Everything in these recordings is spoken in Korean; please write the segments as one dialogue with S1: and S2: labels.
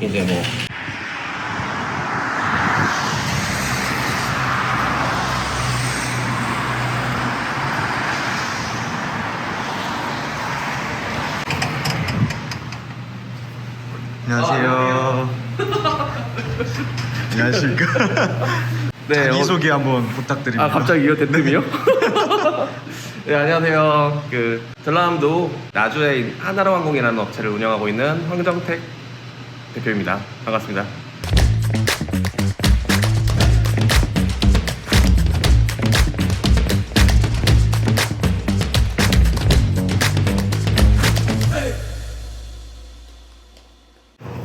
S1: 이제 뭐
S2: 안녕하세요. 안녕하십니까.
S1: 네,
S2: 자기 소개 한번 부탁드립니다.
S1: 아 갑자기요 대뜸이요? 네 안녕하세요. 그 전라남도 나주에 하나로 항공이라는 업체를 운영하고 있는 황정택 대표입니다. 반갑습니다.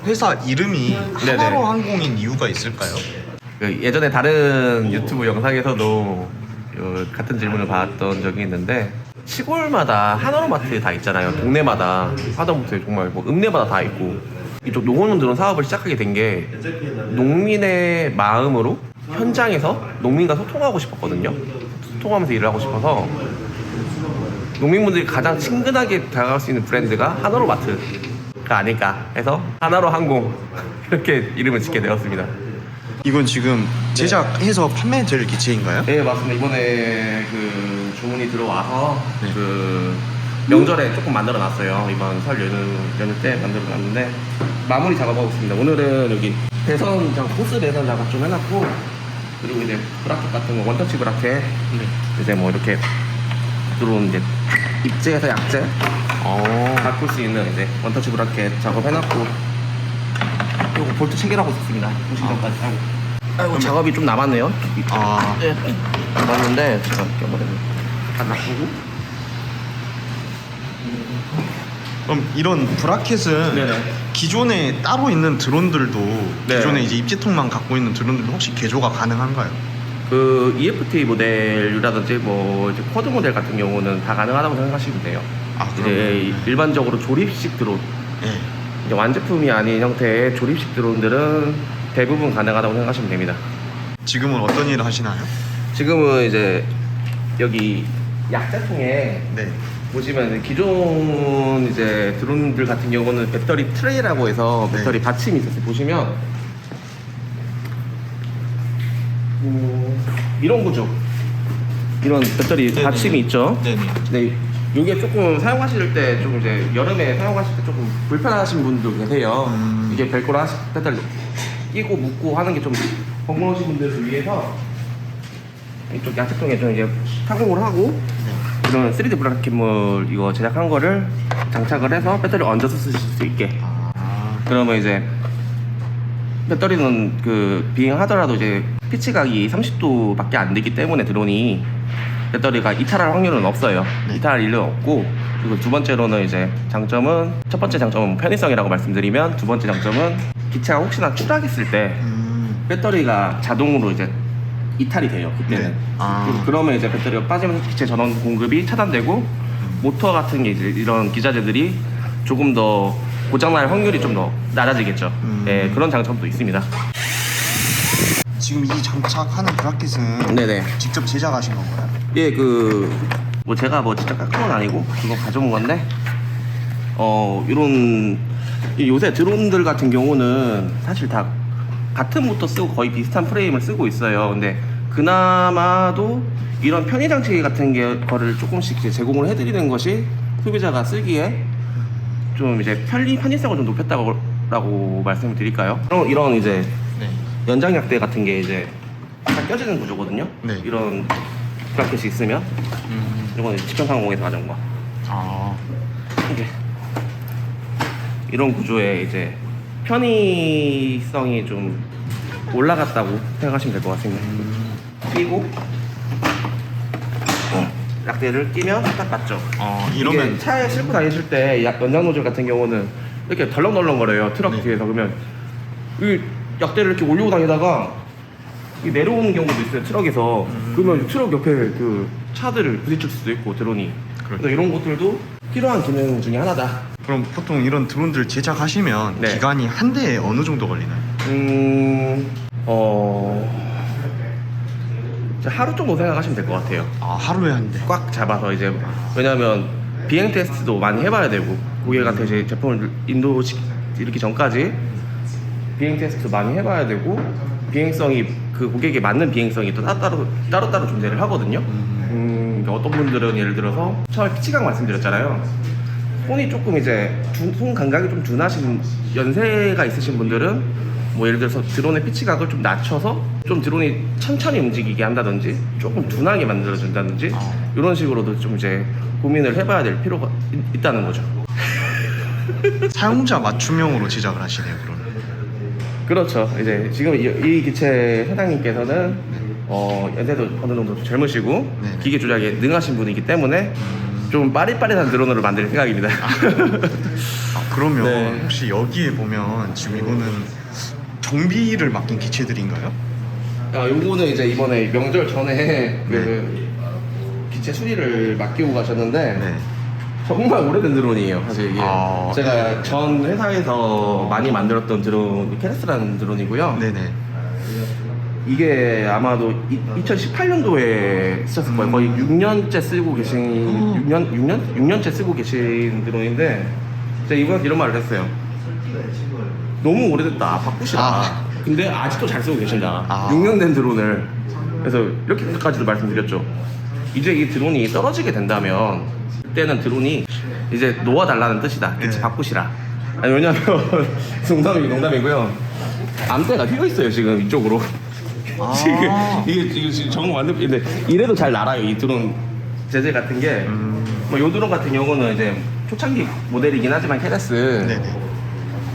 S2: 회사 이름이
S1: 네네.
S2: 하나로 항공인 이유가 있을까요?
S1: 그 예전에 다른 유튜브 영상에서도 그 같은 질문을 받았던 적이 있는데 시골마다 하나로마트 다 있잖아요. 동네마다 하다못해 정말 뭐 읍내마다 다 있고 이쪽 농원들은 사업을 시작하게 된 게 농민의 마음으로 현장에서 농민과 소통하고 싶었거든요. 소통하면서 일을 하고 싶어서 농민분들이 가장 친근하게 다가갈 수 있는 브랜드가 하나로 마트가 아닐까 해서 하나로 항공 이렇게 이름을 짓게 되었습니다.
S2: 이건 지금 제작해서 판매될 기체인가요?
S1: 네 맞습니다. 이번에 그 주문이 들어와서
S2: 네.
S1: 그 명절에 조금 만들어 놨어요. 이번 설 연휴 연휴 때 만들어 놨는데 마무리 작업하고 있습니다. 오늘은 여기 배선 작업, 호스 배선 작업 좀 해놨고 그리고 이제 브라켓 같은 거 원터치 브라켓 이제 뭐 이렇게 들어온 이제 입재에서 약재
S2: 어.
S1: 바꿀 수 있는 이제 원터치 브라켓 작업 해놨고 요거 볼트 체결하고 있습니다. 보시기 전까지 아이고, 아이고 작업이 좀 남았네요.
S2: 아.
S1: 네, 남았는데 제가 껴버렸네. 다 놔두고.
S2: 그럼 이런 브라켓은
S1: 네네.
S2: 기존에 따로 있는 드론들도
S1: 네.
S2: 기존에 이제 입지통만 갖고 있는 드론들도 혹시 개조가 가능한가요?
S1: 그 EFT 모델이라든지 뭐 이제 쿼드 모델 같은 경우는 다 가능하다고 생각하시면 돼요.
S2: 아,
S1: 이제 일반적으로 조립식 드론,
S2: 네.
S1: 이제 완제품이 아닌 형태의 조립식 드론들은 대부분 가능하다고 생각하시면 됩니다.
S2: 지금은 어떤 일을 하시나요?
S1: 지금은 이제 여기 약자통에
S2: 네.
S1: 보시면 기존 이제 드론들 같은 경우는 배터리 트레이라고 해서
S2: 네.
S1: 배터리 받침이 있었어요. 보시면 음, 이런 구조, 이런 배터리
S2: 네네.
S1: 받침이 있죠.
S2: 네네.
S1: 네, 이게 조금 사용하실 때 좀 이제 여름에 사용하실 때 조금 불편하신 분도 계세요.
S2: 음.
S1: 이게 하시 배터리 끼고 묶고 하는 게 좀 번거로우신 분들을 위해서 이쪽 양측통에 좀 이제 착용을 하고 이런 3D 브라켓물 이거 제작한 거를 장착을 해서 배터리 얹어서 쓰실 수 있게
S2: 아.
S1: 그러면 이제 배터리는 그 비행하더라도 이제 피치각이 30도밖에 안 되기 때문에 드론이 배터리가 이탈할 확률은 없어요.
S2: 네.
S1: 이탈할 일은 없고 그리고 두 번째로는 이제 장점은 첫 번째 장점은 편의성이라고 말씀드리면 두 번째 장점은 기체가 혹시나 추락했을 때
S2: 음.
S1: 배터리가 자동으로 이제 이탈이 돼요. 그때는.
S2: 네. 아.
S1: 그- 그러면 이제 배터리가 빠지면 기체 전원 공급이 차단되고 모터 같은 게 이제 이런 기자재들이 조금 더 고장날 확률이 좀 더 낮아지겠죠.
S2: 음.
S1: 예, 그런 장점도 있습니다.
S2: 지금 이 장착하는 브라켓은
S1: 네네.
S2: 직접 제작하신 건가요?
S1: 예, 그, 뭐 제가 뭐 직접 깎은 건 아니고, 그거 가져온 건데, 어, 이런, 이 요새 드론들 같은 경우는 사실 다 같은 모터 쓰고 거의 비슷한 프레임을 쓰고 있어요. 근데 그나마도 이런 편의 장치 같은 게, 거를 조금씩 이제 제공을 해드리는 것이 소비자가 쓰기에 좀 이제 편리, 편의성을 좀 높였다고 라고 말씀을 드릴까요? 그럼 이런 이제
S2: 네.
S1: 연장 약대 같은 게 이제 다 껴지는 구조거든요.
S2: 네.
S1: 이런 브라켓이 있으면
S2: 음.
S1: 이거는 지평상공에서 가져온 거.
S2: 아.
S1: 이게 이런 구조에 이제 편의성이 좀 올라갔다고 생각하시면 될 것 같습니다. 끼고 어, 약대를 끼면 딱 맞죠.
S2: 어, 이러면
S1: 차에 싣고 다니실 때 약- 연장 노즐 같은 경우는 이렇게 덜렁덜렁거려요 트럭
S2: 네.
S1: 뒤에서 그러면 이 약대를 이렇게 올리고 다니다가 이 내려오는 경우도 있어요 트럭에서
S2: 음.
S1: 그러면 트럭 옆에 그 차들을 부딪힐 수도 있고 드론이
S2: 그렇죠.
S1: 그래서 이런 것들도 필요한 기능 중에 하나다
S2: 그럼 보통 이런 드론들 제작하시면
S1: 네.
S2: 기간이 한 대에 어느 정도 걸리나요?
S1: 음... 어... 이제 하루 정도 생각하시면 될 것 같아요
S2: 아 하루에 한 대.
S1: 꽉 잡아서 이제 왜냐면 비행 테스트도 많이 해봐야 되고 고객한테 이제 제품을 인도시키기 전까지 비행 테스트 많이 해봐야 되고 비행성이 그 고객에 맞는 비행성이 또 따로 따로 따로 존재를 하거든요. 음, 그러니까 어떤 분들은 예를 들어서 처음에 피치각 말씀드렸잖아요. 손이 조금 이제 두- 손 감각이 좀 둔하신 연세가 있으신 분들은 뭐 예를 들어서 드론의 피치각을 좀 낮춰서 좀 드론이 천천히 움직이게 한다든지 조금 둔하게 만들어준다든지
S2: 아.
S1: 이런 식으로도 좀 이제 고민을 해봐야 될 필요가 있, 있다는 거죠.
S2: 사용자 맞춤형으로 제작을 하시네요 그러면.
S1: 그렇죠. 이제 지금 이, 이 기체 사장님께서는 어, 연세도 어느 정도 젊으시고
S2: 네네.
S1: 기계 조작에 능하신 분이기 때문에 좀 빠릿빠릿한 드론으로 만들 생각입니다.
S2: 아 그러면
S1: 네.
S2: 혹시 여기에 보면 지금 이거는 정비를 맡긴 기체들인가요?
S1: 아, 요거는 이제 이번에 명절 전에 그 기체 수리를 맡기고 가셨는데
S2: 네.
S1: 정말 오래된 드론이에요. 사실 이게
S2: 아.
S1: 제가 전 회사에서 많이 만들었던 드론 캐레스라는 드론이고요.
S2: 네네.
S1: 이게 아마도 2018년도에 쓰셨을 거예요. 거의 6년째 쓰고 계신 6년 6년 6년째 쓰고 계신 드론인데 제가 이번에 이런 말을 했어요. 너무 오래됐다. 바꾸시라.
S2: 아.
S1: 근데 아직도 잘 쓰고 계신다.
S2: 아.
S1: 6년 된 드론을 그래서 이렇게까지도 말씀드렸죠. 이제 이 드론이 떨어지게 된다면 그때는 드론이 이제 놓아달라는 뜻이다. 그치
S2: 네.
S1: 바꾸시라. 아니 왜냐면 농담이 농담이고요. 암대가 휘어 있어요 지금 이쪽으로.
S2: 아.
S1: 지금 이게 지금 지금 정말 완전 근데 이래도 잘 날아요 이 드론 재질 같은 게.
S2: 음.
S1: 뭐요 드론 같은 경우는 이제 초창기 모델이긴 하지만 케레스
S2: 네네.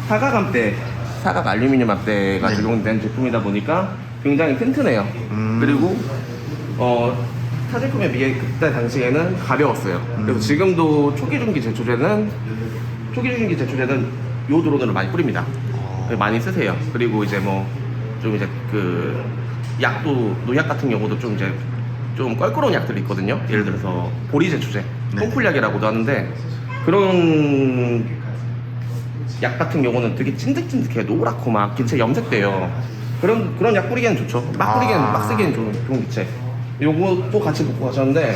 S1: 사각 암대, 사각 알루미늄 암대가
S2: 네.
S1: 적용된 제품이다 보니까 굉장히 튼튼해요.
S2: 음.
S1: 그리고 어 타제품에 비해 그때 당시에는 가벼웠어요.
S2: 음.
S1: 그래서 지금도 초기 중기 제초제는 초기 중기 제초제는 요 드론으로 많이 뿌립니다.
S2: 어.
S1: 많이 쓰세요. 그리고 이제 뭐 좀 이제 그 약도 노약 같은 경우도 좀 이제 좀 껄끄러운 약들이 있거든요. 예를 들어서 보리 제초제,
S2: 네.
S1: 똥풀약이라고도 하는데 그런 약 같은 경우는 되게 찐득찐득해 노랗고 막 기체 염색돼요. 그런 그런 약 뿌리기엔 좋죠. 막 뿌리기엔
S2: 아.
S1: 막 쓰기엔 좋은, 좋은 기체. 요것도 같이 먹고 가셨는데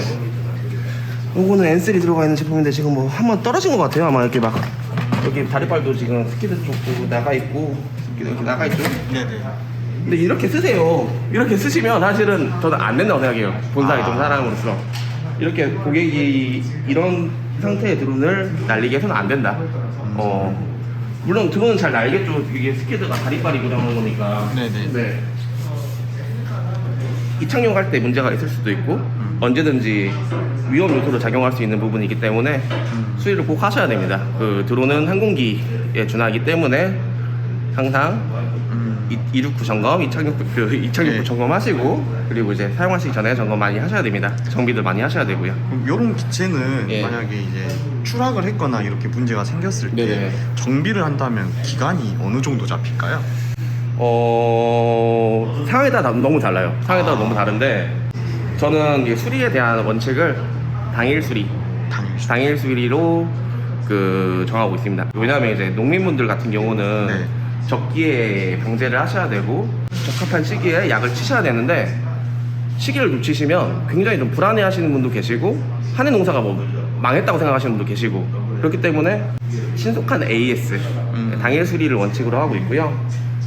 S1: 요거는 N3 들어가 있는 제품인데 지금 뭐 한 번 떨어진 것 같아요. 아마 이렇게 막 여기 다리발도 지금 스키드 쪽도 나가 있고 이렇게 나가 있죠.
S2: 네네.
S1: 근데 이렇게 쓰세요. 이렇게 쓰시면 사실은 저는 안 된다고 생각해요. 본사의
S2: 아.
S1: 좀 사람으로서. 이렇게 고객이 이런 상태의 드론을 날리게 해서는 안 된다. 어, 물론 드론은 잘 날겠죠. 이게 스키드가 다리발이 고장난 거니까.
S2: 네네.
S1: 네. 이착륙 할 때 문제가 있을 수도 있고 언제든지 위험 요소로 작용할 수 있는 부분이기 때문에 수리를 꼭 하셔야 됩니다. 그 드론은 항공기에 준하기 때문에 항상
S2: 음.
S1: 이- 이륙 후 점검, 이착륙 그 이착륙 후
S2: 네.
S1: 점검하시고 그리고 이제 사용하시기 전에 점검 많이 하셔야 됩니다. 정비들 많이 하셔야 되고요.
S2: 그럼 이런 기체는
S1: 예.
S2: 만약에 이제 추락을 했거나 이렇게 문제가 생겼을 때
S1: 네네.
S2: 정비를 한다면 기간이 어느 정도 잡힐까요?
S1: 어 상황에 따라 너무 달라요. 상황에 따라 너무 다른데 저는 이 수리에 대한 원칙을 당일 수리,
S2: 당일 수.
S1: 당일 수리로 그 정하고 있습니다. 왜냐하면 이제 농민분들 같은 경우는
S2: 네.
S1: 적기에 방제를 하셔야 되고 적합한 시기에 약을 치셔야 되는데 시기를 놓치시면 굉장히 좀 불안해 하시는 분도 계시고 한해 농사가 뭐 망했다고 생각하시는 분도 계시고 그렇기 때문에 신속한 AS
S2: 음.
S1: 당일 수리를 원칙으로 하고 있고요.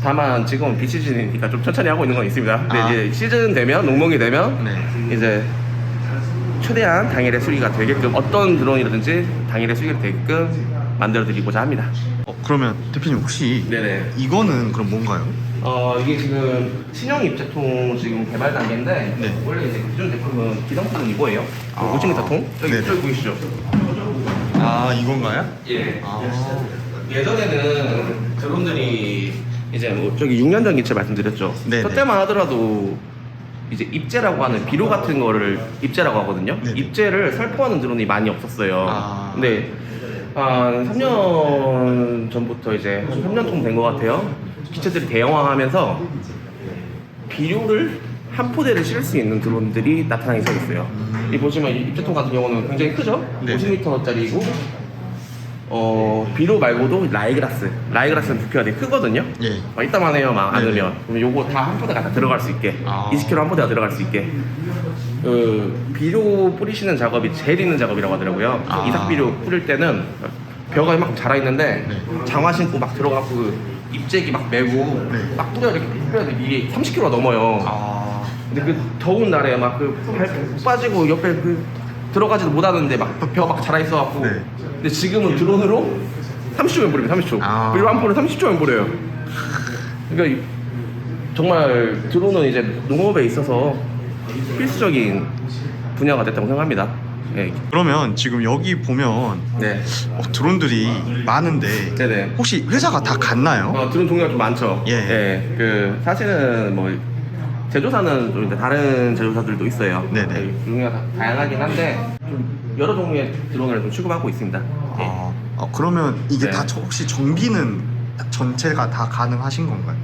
S1: 다만 지금은 비시즌이니까 좀 천천히 하고 있는 건 있습니다. 근데
S2: 아.
S1: 이제 시즌 되면 농목이 되면
S2: 네.
S1: 이제 최대한 당일에 수리가 되게끔 어떤 드론이라든지 당일에 수리가 되게끔 만들어 드리고자 합니다.
S2: 어, 그러면 대표님 혹시
S1: 네네.
S2: 이거는 그럼 뭔가요?
S1: 어 이게 지금 신형 입제통 지금 개발 단계인데
S2: 네.
S1: 원래 이제 기존 제품은 기성품은 이거예요.
S2: 아.
S1: 50m 통 여기
S2: 네네.
S1: 저기 보이시죠?
S2: 아 이건가요?
S1: 예.
S2: 아.
S1: 예전에는 드론들이 이제 뭐 저기 6년 전 기체 말씀드렸죠.
S2: 네네.
S1: 그때만 하더라도 이제 입제라고 하는 비료 같은 거를 입제라고 하거든요.
S2: 네네.
S1: 입제를 살포하는 드론이 많이 없었어요.
S2: 아.
S1: 근데 한 3년 전부터 이제 한 3년 정도 된 것 같아요. 기체들이 대형화하면서 비료를 한 포대를 실을 수 있는 드론들이 나타나기 시작했어요. 이 보시면 이 입제통 같은 경우는 굉장히 크죠?
S2: 네네.
S1: 50m짜리고 어 비료 말고도 라이그라스 라이그라스는 부피가 되게 크거든요
S2: 예.
S1: 막 이따만 해요 막
S2: 네네.
S1: 안으면 그럼 요거 다 한 포대가 다 들어갈 수 있게
S2: 아.
S1: 20kg 한 포대가 들어갈 수 있게 그 비료 뿌리시는 작업이 제일 있는 작업이라고 하더라고요
S2: 아.
S1: 이삭 비료 뿌릴 때는 벼가 이만큼 자라 있는데
S2: 네.
S1: 장화 신고 막 들어가고 그 입재기 막 메고
S2: 네.
S1: 막 뿌려 이렇게 뿌려야 이게 30kg가 넘어요.
S2: 아
S1: 근데 그 더운 날에 막 그 발 빠지고 옆에 그 들어가지도 못하는데 막벼막 자라 있어갖고.
S2: 네.
S1: 근데 지금은 드론으로 30초면 뿌립니다. 30초.
S2: 아.
S1: 그리고 한 폰에 30초면 뿌려요. 그러니까 이- 정말 드론은 이제 농업에 있어서 필수적인 분야가 됐다고 생각합니다. 예.
S2: 그러면 지금 여기 보면
S1: 네.
S2: 어, 드론들이 많은데
S1: 네네.
S2: 혹시 회사가 다 같나요?
S1: 어, 드론 종류가 좀 많죠.
S2: 예.
S1: 그 사실은 뭐 제조사는 좀 이제 다른 제조사들도 있어요.
S2: 네네.
S1: 예, 종류가 다 다양하긴 한데 좀 여러 종류의 드론을 좀 취급하고 있습니다. 예.
S2: 아, 어, 그러면 이게
S1: 네.
S2: 다 저- 혹시 정비는 전체가 다 가능하신 건가요?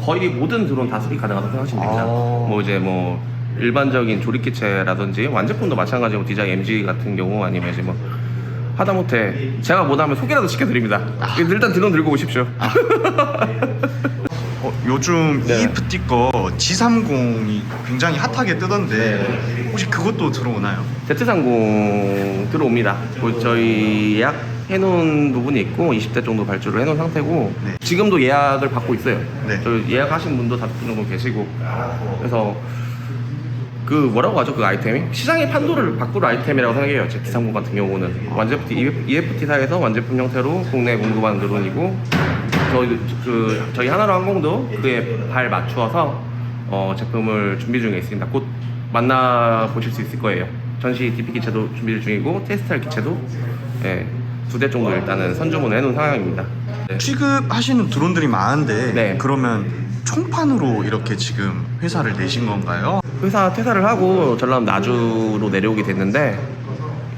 S1: 거의 모든 드론 다 수리 가능하다고 생각하시면 됩니다.
S2: 아.
S1: 뭐 이제 뭐 일반적인 조립 기체라든지 완제품도 마찬가지고 DJI MG 같은 경우 아니면 이제 뭐 하다못해 제가 못하면 소개라도 시켜드립니다. 일단 드론 들고 오십시오.
S2: 어, 요즘
S1: 네.
S2: EFT 거 G30이 굉장히 핫하게 뜨던데
S1: 네.
S2: 혹시 그것도 들어오나요?
S1: Z30 들어옵니다. 그 저희 예약 해놓은 부분이 있고 20대 정도 발주를 해놓은 상태고
S2: 네.
S1: 지금도 예약을 받고 있어요.
S2: 네.
S1: 저 예약하신 분도 다섯 분 정도 계시고 그래서 그 뭐라고 하죠 그 아이템이 시장의 판도를 바꿀 아이템이라고 생각해요. Z30 같은 경우는 완제품 EFT사에서 완제품 형태로 국내에 공급하는 드론이고 저희 그 저희 하나로 항공도 그에 발 맞추어서 어, 제품을 준비 중에 있습니다. 곧 만나 보실 수 있을 거예요. 전시 DP 기체도 준비 중이고 테스트할 기체도 예, 두 대 정도 일단은 선주문을 해놓은 상황입니다. 네.
S2: 취급하시는 드론들이 많은데
S1: 네.
S2: 그러면 총판으로 이렇게 지금 회사를 내신 건가요?
S1: 회사 퇴사를 하고 전남 나주로 내려오게 됐는데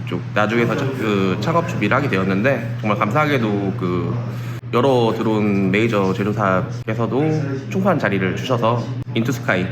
S1: 이쪽 나주에서 저- 그 창업 준비를 하게 되었는데 정말 감사하게도 그 여러 드론 메이저 제조사께서도 총판 자리를 주셔서 인투스카이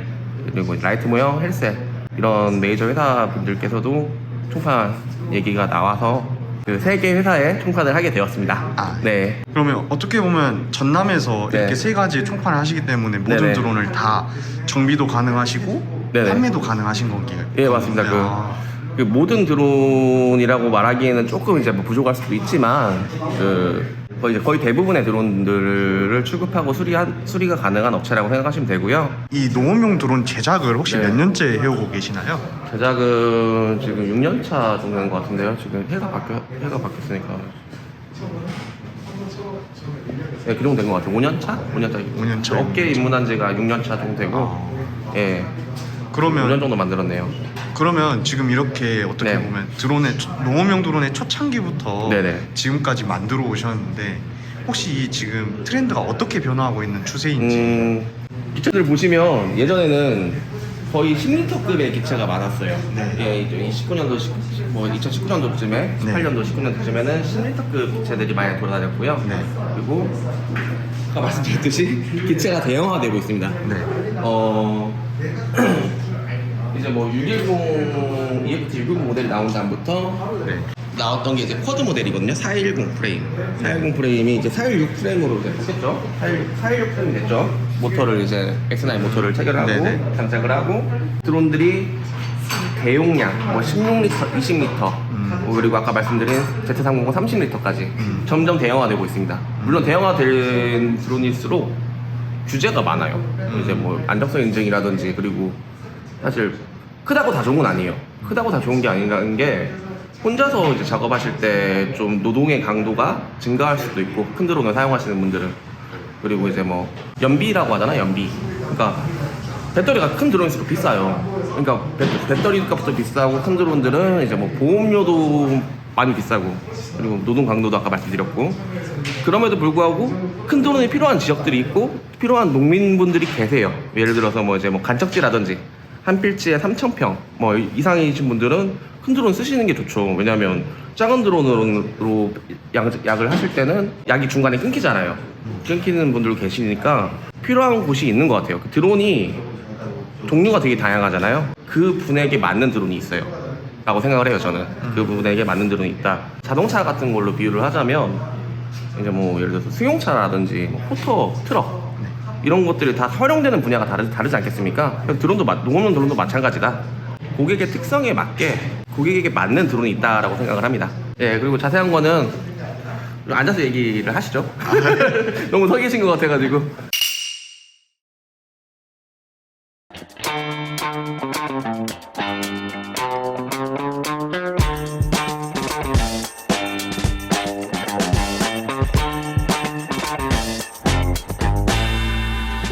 S1: 그리고 라이트 모형 헬셋 이런 메이저 회사 분들께서도 총판 얘기가 나와서 그 세 개 회사에 총판을 하게 되었습니다.
S2: 아,
S1: 네.
S2: 그러면 어떻게 보면 전남에서
S1: 네.
S2: 이렇게 세 가지 총판을 하시기 때문에 모든
S1: 네네.
S2: 드론을 다 정비도 가능하시고
S1: 네네.
S2: 판매도 가능하신 건가요?
S1: 예 맞습니다. 그,
S2: 아,
S1: 그 모든 드론이라고 말하기에는 조금 이제 뭐 부족할 수도 있지만 그 거의, 이제 거의 대부분의 드론들을 취급하고 수리한 수리가 가능한 업체라고 생각하시면 되고요.
S2: 이 농업용 드론 제작을 혹시
S1: 네.
S2: 몇 년째 해오고 계시나요?
S1: 제작은 지금 6년 차 정도 된 것 같은데요. 지금 해가 바뀌어 해가 바뀌었으니까. 네, 그 정도 된 것 같아요. 5년 차? 5년 차.
S2: 5년 차.
S1: 업계에 입문한 지가 6년 차 정도 되고,
S2: 아,
S1: 예, 5년
S2: 그러면
S1: 정도 만들었네요.
S2: 그러면 지금 이렇게 어떻게
S1: 네.
S2: 보면 드론의 초- 농업용 드론의 초창기부터
S1: 네네.
S2: 지금까지 만들어 오셨는데 혹시 이 지금 트렌드가 어떻게 변화하고 있는 추세인지
S1: 음, 기체들 보시면 예전에는 거의 10리터급의 기체가 많았어요.
S2: 네.
S1: 예, 이제 19년도, 뭐 2019년도쯤에, 18년도, 19년도쯤에는 10리터급 기체들이 많이 돌아다녔고요.
S2: 네.
S1: 그리고 아까 말씀드렸듯이 기체가 대형화되고 있습니다.
S2: 네.
S1: 어, 이제 뭐 610, EFT 610 모델이 나온 다음부터
S2: 네.
S1: 나왔던 게 이제 쿼드 모델이거든요. 410 프레임. 410 프레임이 이제 416 프레임으로 됐죠. 416, 416 프레임 됐죠. 모터를 이제 X9 모터를 체결하고
S2: 네네.
S1: 장착을 하고 드론들이 대용량 뭐 16리터, 20리터
S2: 음.
S1: 그리고 아까 말씀드린 Z390 30리터까지
S2: 음.
S1: 점점 대형화되고 있습니다. 물론 대형화된 드론일수록 규제가 많아요.
S2: 음.
S1: 이제 뭐 안정성 인증이라든지 그리고 사실 크다고 다 좋은 건 아니에요. 크다고 다 좋은 게 아니라는 게 혼자서 이제 작업하실 때 좀 노동의 강도가 증가할 수도 있고 큰 드론을 사용하시는 분들은 그리고 이제 뭐 연비라고 하잖아 연비. 그러니까 배터리가 큰 드론일수록 비싸요. 그러니까 배, 배터리 값도 비싸고 큰 드론들은 이제 뭐 보험료도 많이 비싸고 그리고 노동 강도도 아까 말씀드렸고 그럼에도 불구하고 큰 드론이 필요한 지역들이 있고 필요한 농민분들이 계세요. 예를 들어서 뭐 이제 뭐 간척지라든지 한 필지에 3,000평 뭐 이상이신 분들은 큰 드론 쓰시는 게 좋죠. 왜냐하면 작은 드론으로 약, 약을 하실 때는 약이 중간에 끊기잖아요. 끊기는 분들 계시니까 필요한 곳이 있는 것 같아요. 그 드론이 종류가 되게 다양하잖아요. 그 분에게 맞는 드론이 있어요. 라고 생각을 해요, 저는. 그 분에게 맞는 드론이 있다. 자동차 같은 걸로 비유를 하자면, 이제 뭐, 예를 들어서 승용차라든지, 뭐 포터, 트럭, 이런 것들이 다 활용되는 분야가 다르, 다르지 않겠습니까? 드론도, 마- 농업용 드론도 마찬가지다. 고객의 특성에 맞게 고객에게 맞는 드론이 있다라고 생각을 합니다. 예, 그리고 자세한 거는 앉아서 얘기를 하시죠. 너무 서 계신 것 같아가지고.